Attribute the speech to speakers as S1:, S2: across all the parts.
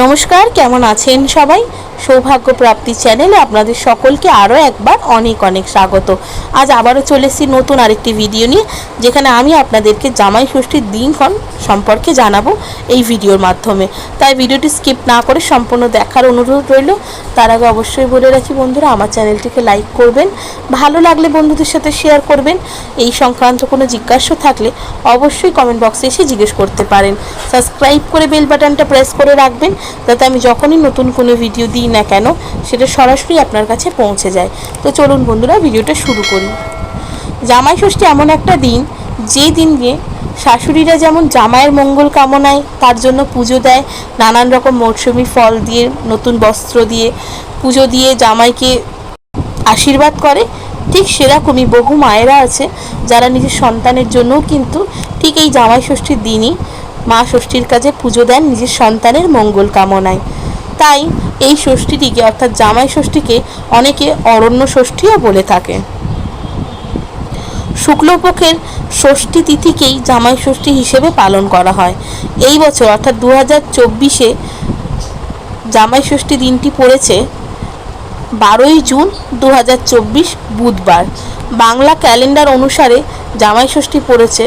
S1: নমস্কার, কেমন আছেন সবাই? সৌভাগ্য প্রাপ্তি চ্যানেলে আপনাদের সকলকে আরও একবার অনেক অনেক স্বাগত। আজ আবারও চলে এসেছি নতুন আরেকটি ভিডিও নিয়ে, যেখানে আমি আপনাদেরকে জামাই ষষ্ঠীর দিনক্ষণ সম্পর্কে জানাব এই ভিডিওর মাধ্যমে। তাই ভিডিওটি স্কিপ না করে সম্পূর্ণ দেখার অনুরোধ রইল। তার আগে অবশ্যই বলে রাখি বন্ধুরা, আমার চ্যানেলটিকে লাইক করবেন, ভালো লাগলে বন্ধুদের সাথে শেয়ার করবেন। এই সংক্রান্ত কোনো জিজ্ঞাসা থাকলে অবশ্যই কমেন্ট বক্সে এসে জিজ্ঞেস করতে পারেন। সাবস্ক্রাইব করে বেল বাটনটা প্রেস করে রাখবেন, যাতে আমি যখনই নতুন কোনো ভিডিও দিই না কেন, সেটা সরাসরি আপনার কাছে পৌঁছে যায়। তো চলুন বন্ধুরা ভিডিওটা শুরু করি। জামাই ষষ্ঠী এমন একটা দিন যে দিনে শাশুড়িরা যেমন জামাইয়ের মঙ্গল কামনায় তার জন্য পুজো দেয়, নানান রকম মৌসুমি ফল দিয়ে, নতুন বস্ত্র দিয়ে পুজো দিয়ে জামাইকে আশীর্বাদ করে, ঠিক সেরকমই বহু মায়েরা আছে যারা নিজের সন্তানের জন্যও কিন্তু ঠিক এই জামাই ষষ্ঠীর দিনই মা ষষ্ঠীর কাছে পুজো দেন নিজের সন্তানের মঙ্গল কামনায়। তাই এই ষষ্ঠীটিকে অর্থাৎ জামাই ষষ্ঠীকে অনেকে অরণ্য ষষ্ঠীও বলে থাকে। শুক্লপক্ষের ষষ্ঠী তিথিকেই জামাই ষষ্ঠী হিসেবে পালন করা হয়। এই বছর অর্থাৎ দু হাজার চব্বিশে জামাই ষষ্ঠী দিনটি পড়েছে বারোই জুন দু হাজার চব্বিশ বুধবার। বাংলা ক্যালেন্ডার অনুসারে জামাই ষষ্ঠী পড়েছে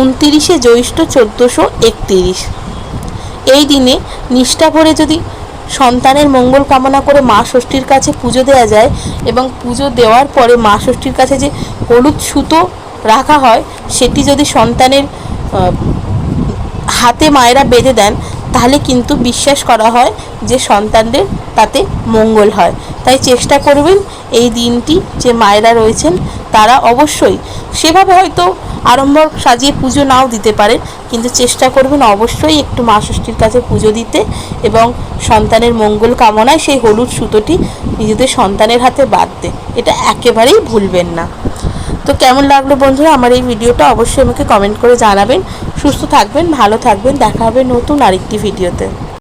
S1: উনতিরিশে জ্যৈষ্ঠ চোদ্দোশো একতিরিশ। এই দিনে নিষ্ঠা করে যদি সন্তানের মঙ্গল কামনা করে মা ষষ্ঠীর কাছে পুজো দেওয়া যায় এবং পুজো দেওয়ার পরে মা ষষ্ঠীর কাছে যে হলুদ সুতো রাখা হয়, সেটি যদি সন্তানের হাতে মায়েরা বেঁধে দেন, তাহলে কিন্তু বিশ্বাস করা হয় যে সন্তানদের তাতে মঙ্গল হয়। তাই চেষ্টা করবেন এই দিনটি যে মায়েরা রয়েছেন, তারা অবশ্যই। সেভাবে হয়তো আড়ম্বর সাজিয়ে পুজো নাও দিতে পারেন, কিন্তু চেষ্টা করবেন অবশ্যই একটু মা ষষ্ঠীর কাছে পুজো দিতে এবং সন্তানের মঙ্গল কামনায় সেই হলুদ সুতোটি নিজেদের সন্তানের হাতে বাঁধতে। এটা একেবারেই ভুলবেন না। তো কেমন লাগল বন্ধুরা আমার এই ভিডিওটা অবশ্যই আমাকে কমেন্ট করে জানাবেন। সুস্থ থাকবেন, ভালো থাকবেন, দেখা হবে নতুন আরেকটি ভিডিওতে।